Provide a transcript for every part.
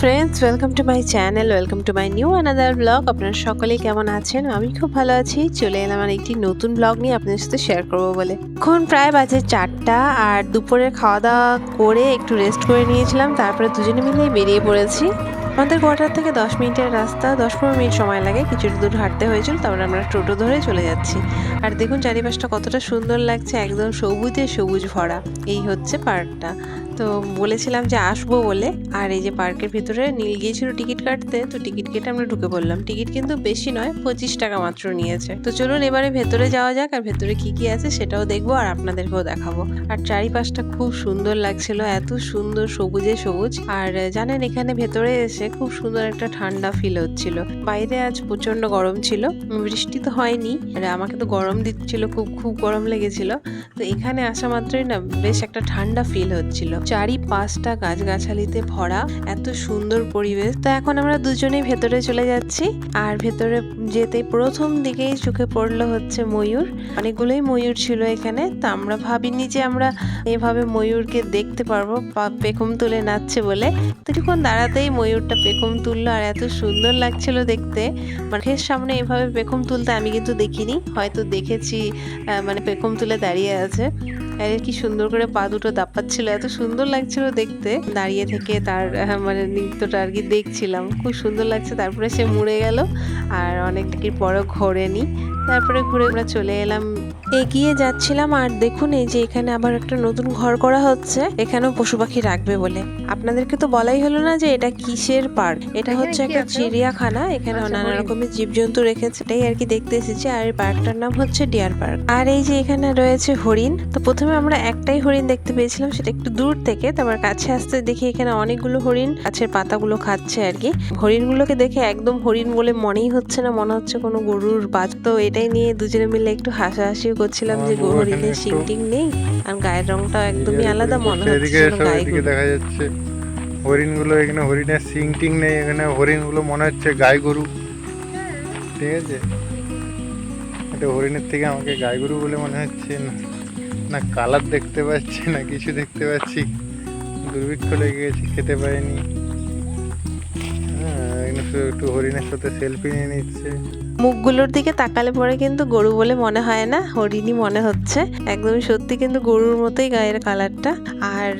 Friends welcome to my channel welcome to my new another blog আপনারা সকলেই কেমন আছেন? আমি খুব ভালো আছি। চলে এলাম আর একটি নতুন ব্লগ নিয়ে আপনাদের সাথে শেয়ার করব বলে। এখন প্রায় বাজে চারটা আর দুপুরের খাওয়া দাওয়া করে একটু রেস্ট করে নিয়েছিলাম। তারপরে দুজনে মিলেই বেরিয়ে পড়েছি। আমাদের কোয়ার্টার থেকে দশ মিনিটের রাস্তা, দশ পনেরো মিনিট সময় লাগে। কিছুটা দূর হাঁটতে হয়েছিল, তারপরে আমরা টোটো ধরে চলে যাচ্ছি। আর দেখুন চারিপাশটা কতটা সুন্দর লাগছে, একদম সবুজে সবুজ ভরা। এই হচ্ছে পার্কটা। তো বলেছিলাম যে আসব বলে, আর এই যে পার্কের ভিতরে নীল গিয়েছিল টিকিট কাটতে, তো টিকিট কেটে আমরা ঢুকে পড়লাম। টিকিট কিন্তু বেশি নয়, পঁচিশ টাকা মাত্র নিয়েছে। তো চলুন এবারে ভেতরে যাওয়া যাক, আর ভেতরে কি কি আছে সেটাও দেখব, আর আপনাদেরকেও দেখাবো। আর চারিপাশটা খুব সুন্দর লাগছিল, এত সুন্দর সবুজে সবুজ। আর জানেন, এখানে ভেতরে এসে খুব সুন্দর একটা ঠান্ডা ফিল হচ্ছিল। বাইরে আজ প্রচণ্ড গরম ছিল, বৃষ্টি তো হয়নি, আর আমাকে তো গরম দিচ্ছিল, খুব খুব গরম লেগেছিল। তো এখানে আসা মাত্রই না বেশ একটা ঠান্ডা ফিল হচ্ছিল। চারি পাঁচটা গাছগাছালিতে ভরা, এত সুন্দর পরিবেশ। তো এখন আমরা দুজনেই ভেতরে চলে যাচ্ছি, আর ভেতরে যেতে প্রথম দিকেই চোখে পড়ল হচ্ছে ময়ূর। অনেকগুলোই ময়ূর ছিল এখানে, তো আমরা ভাবিনি যে আমরা এভাবে ময়ূরকে দেখতে পারব পেখম তুলে নাচছে বলে। তো কিছুক্ষণ দাঁড়াতেই ময়ূরটা পেখম তুললো আর এত সুন্দর লাগছিল দেখতে। মাঠের সামনে এভাবে পেখম তুলতে আমি কিন্তু দেখিনি। হয়তো দেখেছি মানে পেখম তুলে দাঁড়িয়ে আছে। আর কি সুন্দর করে পা দুটো দাপাচ্ছিল, এত সুন্দর লাগছিল দেখতে। দাঁড়িয়ে থেকে তার মানে নৃত্যটা আর কি দেখছিলাম। খুব সুন্দর লাগছে, তারপরে সে মুড়ে গেল। আর অনেক পরও ঘোরেনি তারপরে ঘুরে আমরা চলে এলাম এগিয়ে যাচ্ছিলাম আর দেখুন এই যে এখানে আবার একটা নতুন ঘর করা হচ্ছে এখানেও পশু পাখি রাখবে বলে। আপনাদেরকে তো বলাই হলো না যে এটা কিসের পার্ক? এটা হচ্ছে একটা চিড়িয়াখানা এখানে আচ্ছা, নানা রকমের জীবজন্তু রেখেছে এটাই আর কি দেখতে এসেছি। আর এই পার্কটার নাম হচ্ছে ডিয়ার পার্ক। আর এই যে এখানে রয়েছে হরিণ তো প্রথমে আমরা একটাই হরিণ দেখতে পেয়েছিলাম সেটা একটু দূর থেকে তারপর কাছে আসতে দেখি এখানে অনেকগুলো হরিণ গাছের পাতাগুলো খাচ্ছে আর কি। হরিণগুলোকে দেখে একদম হরিণ বলে মনেই হচ্ছে না মনে হচ্ছে কোনো গরুর বাজ তো এটাই নিয়ে দুজনে মিলে একটু হাসাহাসিও করছিলাম যে হরিণের একটু- নেই আর গায়ের রংটা একদমই আলাদা মনে হচ্ছে এদিকে গায়ে এদিকে দেখা যাচ্ছে। হরিণগুলো এখানে হরিণের সিং টিং নেই এখানে হরিণগুলো মনে হচ্ছে গাই গরু। ঠিক আছে? এটা হরিণের থেকে আমাকে গাই গরু বলে মনে হচ্ছে না। না কালার দেখতে পাচ্ছি না কিছু দেখতে পাচ্ছি। দুর্ভিক্ষ লেগে গেছে খেতে পারিনি। হ্যাঁ এখানে শুধু একটু হরিণের সাথে সেলফি নিয়ে নিচ্ছে। মুখগুলোর দিকে তাকালে পরে কিন্তু গরু বলে মনে হয় না, হরিণই মনে হচ্ছে। একদমই সত্যি কিন্তু গরুর মতোই গায়ের কালারটা। আর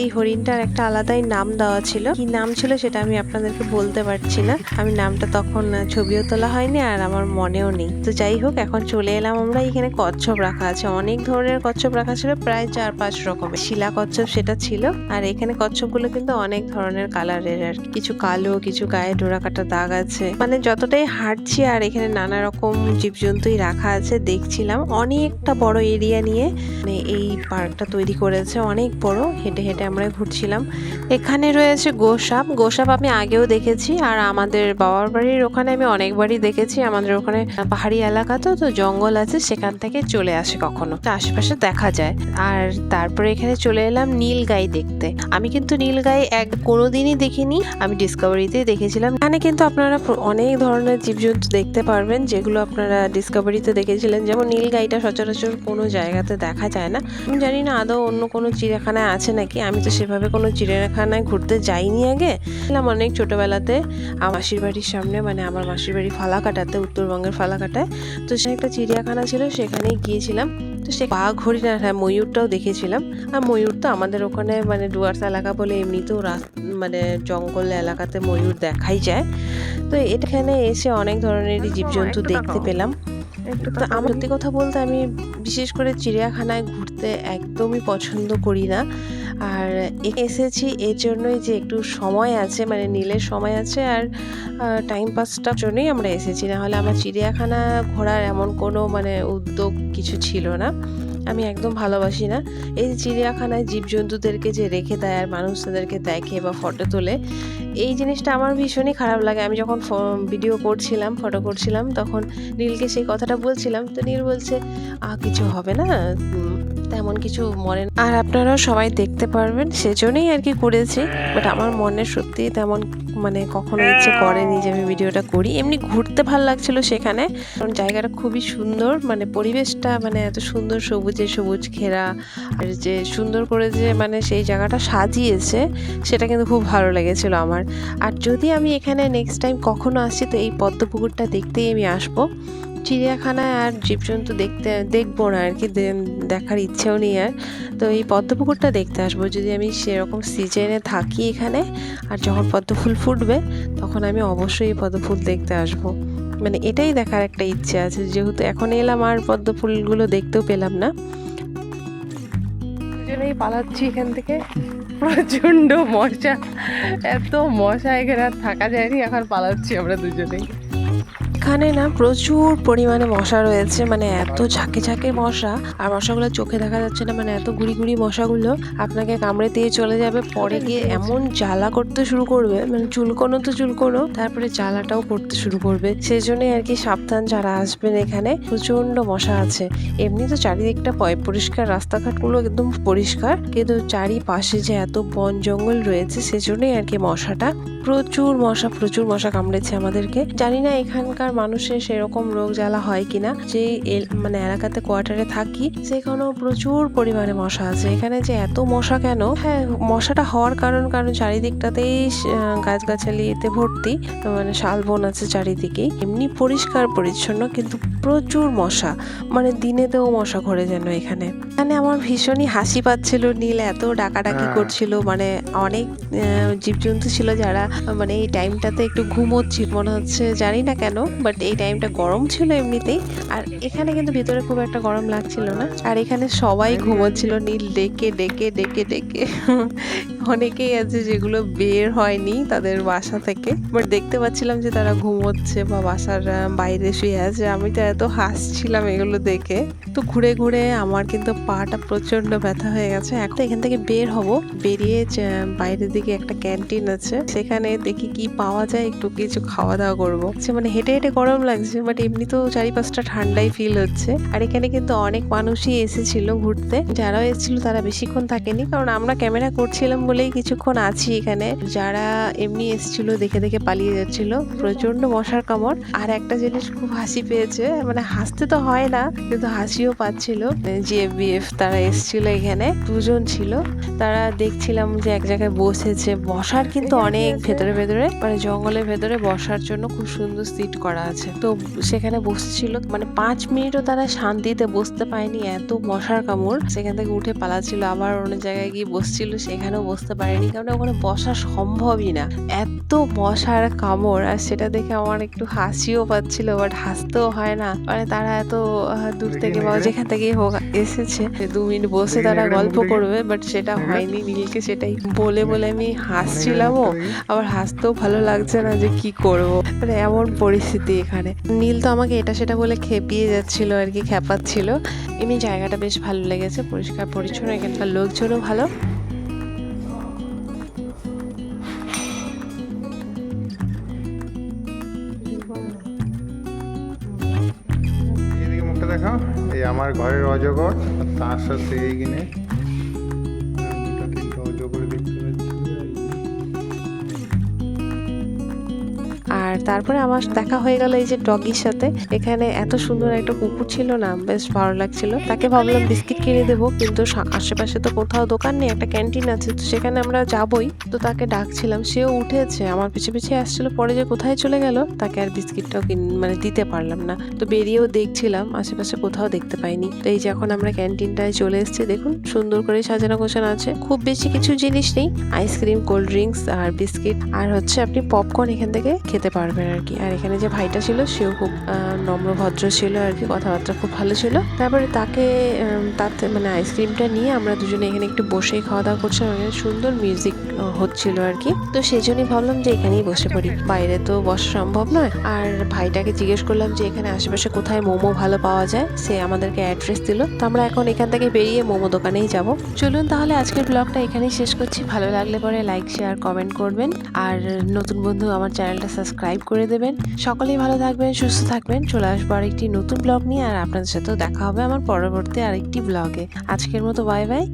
এই হরিণটার একটা আলাদাই নাম দেওয়া ছিল। কি নাম ছিল সেটা আমি আপনাদেরকে বলতে পারছি না। আমি নামটা তখন ছবিও তোলা হয়নি আর আমার মনেও নেই। তো যাই হোক, এখন চলে এলাম আমরা। এখানে কচ্ছপ রাখা আছে। অনেক ধরনের কচ্ছপ রাখা ছিল, প্রায় চার পাঁচ রকমের। শিলা কচ্ছপ সেটা ছিল। আর এখানে কচ্ছপগুলো কিন্তু অনেক ধরনের কালারের আর। কিছু কালো, কিছু গায়ে ডোরা কাটা দাগ আছে। মানে যতটাই হাঁটছি আর এখানে নানা রকম জীবজন্তুই রাখা আছে। দেখছিলাম অনেকটা বড় এরিয়া নিয়ে। মানে এই পার্কটা তৈরি করেছে অনেক বড়। হেঁটে হেঁটে আমরা ঘুরছিলাম। এখানে রয়েছে গোসাপ। গোসাপ আমি আগেও দেখেছি আর আমাদের বাবার বাড়ির ওখানে আমি অনেকবারই দেখেছি। আমাদের ওখানে পাহাড়ি এলাকা তো তো জঙ্গল আছে, সেখান থেকে চলে আসে কখনো। তো আশেপাশে দেখা যায়। আর তারপরে এখানে চলে এলাম নীল গাই দেখতে। আমি কিন্তু নীল গাই এক কোনোদিনই দেখিনি। আমি ডিসকভারিতেই দেখেছিলাম। এখানে কিন্তু আপনারা অনেক ধরনের জীবজন্তু দেখতে পারবেন, যেগুলো আপনারা ডিসকভারিতে দেখেছিলেন। যেমন নীল গাইটা সচরাচর কোনো জায়গাতে দেখা যায় না। আমি জানি না আদৌ অন্য কোনো চিড়িয়াখানায় আছে নাকি। আমি তো সেভাবে কোনো চিড়িয়াখানায় ঘুরতে যাইনি আগে। ছিলাম অনেক ছোটোবেলাতে মাসির বাড়ির সামনে মানে আমার মাসির বাড়ি ফালাকাটাতে, উত্তরবঙ্গের ফালাকাটায়। তো সেখানে একটা চিড়িয়াখানা ছিল, সেখানেই গিয়েছিলাম। তো সে বাঘ হরিণ হ্যাঁ ময়ূরটাও দেখেছিলাম। আর ময়ূর তো আমাদের ওখানে মানে ডুয়ার্স এলাকা বলে এমনিতেও মানে জঙ্গল এলাকাতে ময়ূর দেখাই যায়। তো এখানে এসে অনেক ধরনেরই জীবজন্তু দেখতে পেলাম। একটু তো আমার সত্যি কথা বলতে আমি বিশেষ করে চিড়িয়াখানায় ঘুরতে একদমই পছন্দ করি না। আর এসেছি এর জন্যই যে একটু সময় আছে মানে নীলের সময় আছে আর টাইম পাসটার জন্যই আমরা এসেছি। না হলে আমার চিড়িয়াখানা ঘোরার এমন কোনো মানে উদ্যোগ কিছু ছিল না। আমি একদম ভালোবাসি না। এই চিড়িয়াখানায় জীবজন্তুদেরকে যে রেখে দেয় আর মানুষ তাদেরকে দেখে বা ফটো তোলে, এই জিনিসটা আমার ভীষণই খারাপ লাগে। আমি যখন ভিডিও করছিলাম ফটো করছিলাম, তখন নীলকে সেই কথাটা বলছিলাম। তো নীল বলছে আহ কিছু হবে না। তেমন কিছু মনে আর আপনারাও সবাই দেখতে পারবেন, সেজন্যই আর কি করেছি। বাট আমার মনে সত্যি তেমন মানে কখনো ইচ্ছে করেনি যে আমি ভিডিওটা করি। এমনি ঘুরতে ভালো লাগছিল সেখানে। কারণ জায়গাটা খুবই সুন্দর মানে পরিবেশটা মানে এত সুন্দর সবুজে সবুজ ঘেরা, আর যে সুন্দর করে যে মানে সেই জায়গাটা সাজিয়েছে, সেটা কিন্তু খুব ভালো লেগেছিল আমার। আর যদি আমি এখানে নেক্সট টাইম কখনো আসি, তো এই পদ্মপুকুরটা দেখতেই আমি আসব। চিড়িয়াখানায় আর জীবজন্তু দেখতে, দেখব না আর কি দেখার ইচ্ছেও নেই আর। তো এই পদ্মপুকুরটা দেখতে আসব। যদি আমি সেরকম সিজনে থাকি এখানে, আর যখন পদ্ম ফুল ফুটবে, তখন আমি অবশ্যই এই পদ্ম ফুল দেখতে আসব। মানে এটাই দেখার একটা ইচ্ছে আছে। যেহেতু এখন এলাম, আর পদ্ম ফুলগুলো দেখতেও পেলাম না। দুজনেই পালাচ্ছি এখান থেকে। প্রচণ্ড মশা। এত মশা এখানে আর থাকা যায়নি, এখন পালাচ্ছি আমরা দুজনেই। এখানে না প্রচুর পরিমাণে মশা রয়েছে মানে এত ঝাঁকে ঝাঁকে মশা, আর মশাগুলো চোখে দেখা যাচ্ছে না মানে এত গুড়ি গুড়ি মশাগুলো আপনাকে কামড়ে দিয়ে চলে যাবে, পরে গিয়ে এমন জ্বালা করতে শুরু করবে মানে চুলকোনো তো চুলকোনো, তারপরে জ্বালাটাও করতে শুরু করবে। সেই জন্যই আর কি সাবধান যারা আসবেন এখানে প্রচণ্ড মশা আছে। এমনি তো চারিদিকটা পরিষ্কার, রাস্তাঘাটগুলো একদম পরিষ্কার, কিন্তু চারিপাশে যে এত বন জঙ্গল রয়েছে, সেজন্যই আর কি মশাটা প্রচুর মশা প্রচুর মশা কামড়েছে আমাদেরকে। জানি না এখানকার মানুষের সেরকম রোগ জ্বালা হয় কিনা। যে মানে এলাকাতে কোয়ার্টারে থাকি সেখানেও প্রচুর পরিমাণে মশা আছে। এখানে যে এত মশা কেন? হ্যাঁ মশাটা হওয়ার কারণ কারণ চারিদিকটাতেই আহ, গাছগাছালি এতে ভর্তি। মানে শালবন আছে চারিদিকেই। এমনি পরিষ্কার পরিচ্ছন্ন কিন্তু প্রচুর মশা। মানে দিনেতেও মশা ঘরে যেন এখানে। এখানে আমার ভীষণই হাসি পাচ্ছিল নীল। এত ডাকাডাকি হ্যাঁ। করছিল। মানে অনেক জীবজন্তু ছিল যারা মানে এই টাইমটাতে একটু ঘুমোচ্ছি মনে হচ্ছে জানি না কেন বাট এই টাইমটা গরম ছিল এমনিতেই। আর এখানে কিন্তু ভিতরে খুব একটা গরম লাগছিল না। আর এখানে সবাই ঘুমোচ্ছিল নীল ডেকে ডেকে ডেকে ডেকে। অনেকেই আছে যেগুলো বের হয়নি তাদের বাসা থেকে। বাট দেখতে পাচ্ছিলাম যে তারা ঘুমোচ্ছে বা বাসার বাইরে শুয়ে আছে। আমি তো এত হাসছিলাম এগুলো দেখে। তো ঘুরে ঘুরে আমার কিন্তু পাটা প্রচণ্ড ব্যথা হয়ে গেছে। এখন এখান থেকে বের হব। বেরিয়ে বাইরের দিকে একটা ক্যান্টিন আছে। সেখানে দেখি কি পাওয়া যায়, একটু কিছু খাওয়া দাওয়া করব। সে মানে হেঁটে হেঁটে গরম লাগছে বাট এমনি তো চারিপাশটা ঠান্ডাই ফিল হচ্ছে। আর এখানে কিন্তু অনেক মানুষই এসেছিল ঘুরতে। যারা এসেছিল তারা বেশিক্ষণ থাকেনি, কারণ আমরা ক্যামেরা করছিলাম বলেই কিছুক্ষণ আছি এখানে। যারা এমনি এসেছিল, দেখে দেখে পালিয়ে যাচ্ছিল। প্রচণ্ড মশার কামড়। আর একটা জিনিস খুব হাসি পেয়েছে মানে হাসতে তো হয় না, কিন্তু হাসিও পাচ্ছিল। জিএফবিএফ তারা এসছিল এখানে, দুজন ছিল। তারা দেখছিলাম যে এক জায়গায় বসেছে। বসার কিন্তু অনেক ভেতরে ভেতরে মানে জঙ্গলের ভেতরে বসার জন্য খুব সুন্দর সিট করা আছে। তো সেখানে বসছিল মানে পাঁচ মিনিটও তারা শান্তিতে বসতে পায়নি এত মশার কামড়। সেখান থেকে উঠে পালাচ্ছিল আবার অন্য জায়গায় গিয়ে বসছিল সেখানেও বসতে পারেনি। কারণ ওখানে বসা সম্ভবই না। এত মশার কামড় আর সেটা দেখে আমার একটু হাসিও পাচ্ছিল বাট হাসতেও হয় না। মানে তারা এত দূর থেকে বা যেখান থেকে হোক এসেছে দু মিনিট বসে তারা গল্প করবে বাট সেটা হয়নি নীলকে সেটাই বলে বলে আমি হাসছিলামও। আবার হাসতেও ভালো লাগছে না যে কি করব। মানে এমন পরিস্থিতি এখানে। নীল তো আমাকে এটা সেটা বলে খেপিয়ে যাচ্ছিল আর কি, খেপাচ্ছিল। এমনি জায়গাটা বেশ ভালো লেগেছে, পরিষ্কার পরিচ্ছন্ন, এখানকার লোকজনও ভালো। এই আমার ঘরের অজগর, তার সাথে এইখানে দুটো তারপরে আমার দেখা হয়ে গেল এই যে ডগির সাথে। এখানে এত সুন্দর একটা কুকুর ছিল না, বেশ ভালো লাগছিল। তাকে ভাবলাম বিস্কিট কিনে দেবো, কিন্তু আশেপাশে তো কোথাও দোকান নেই, একটা ক্যান্টিন আছে, তো সেখানে আমরা যাবই। তো তাকে ডাকছিলাম, সেও উঠেছে, আমার পিছে পিছে আসছিল, পরে যে কোথায় চলে গেল, তাকে আর বিস্কিটটাও মানে দিতে পারলাম না। তো বেরিয়েও দেখছিলাম, আশেপাশে কোথাও দেখতে পাইনি। তো এই যে এখন আমরা ক্যান্টিনটায় চলে এসেছি, দেখুন, সুন্দর করে সাজানো গোছানো আছে। খুব বেশি কিছু জিনিস নেই, আইসক্রিম, কোল্ড ড্রিঙ্কস আর বিস্কিট। আর হচ্ছে আপনি পপকর্ন এখান থেকে খেতে পারবেন আর কি। আর এখানে যে ভাইটা ছিল সেও খুব আহ, নম্র ভদ্র ছিল আর কি কথাবার্তা খুব ভালো ছিল। তারপরে তাকে তাতে মানে আইসক্রিমটা নিয়ে আমরা দুজনে এখানে একটু বসে খাওয়া দাওয়া করছিলাম। এখানে সুন্দর মিউজিক হচ্ছিল আর কি। তো সেই জন্যই ভাবলাম যে এখানেই বসে পড়ি। বাইরে তো বসা সম্ভব নয়। আর ভাইটাকে জিজ্ঞেস করলাম যে এখানে আশেপাশে কোথায় মোমো ভালো পাওয়া যায়? সে আমাদেরকে অ্যাড্রেস দিল। তো আমরা এখন এখান থেকে বেরিয়ে মোমো দোকানেই যাব। চলুন তাহলে আজকের ব্লগটা এখানেই শেষ করছি। ভালো লাগলে পরে লাইক শেয়ার কমেন্ট করবেন। আর নতুন বন্ধু আমার চ্যানেলটা সাবস্ক্রাইব করে দেবেন। সকলেই ভালো থাকবেন, সুস্থ থাকবেন। চলে আসব আরেকটি নতুন ব্লগ নিয়ে, আর আপনাদের সাথেও দেখা হবে আমার পরবর্তী আরেকটি ব্লগে আজকের মতো বাই বাই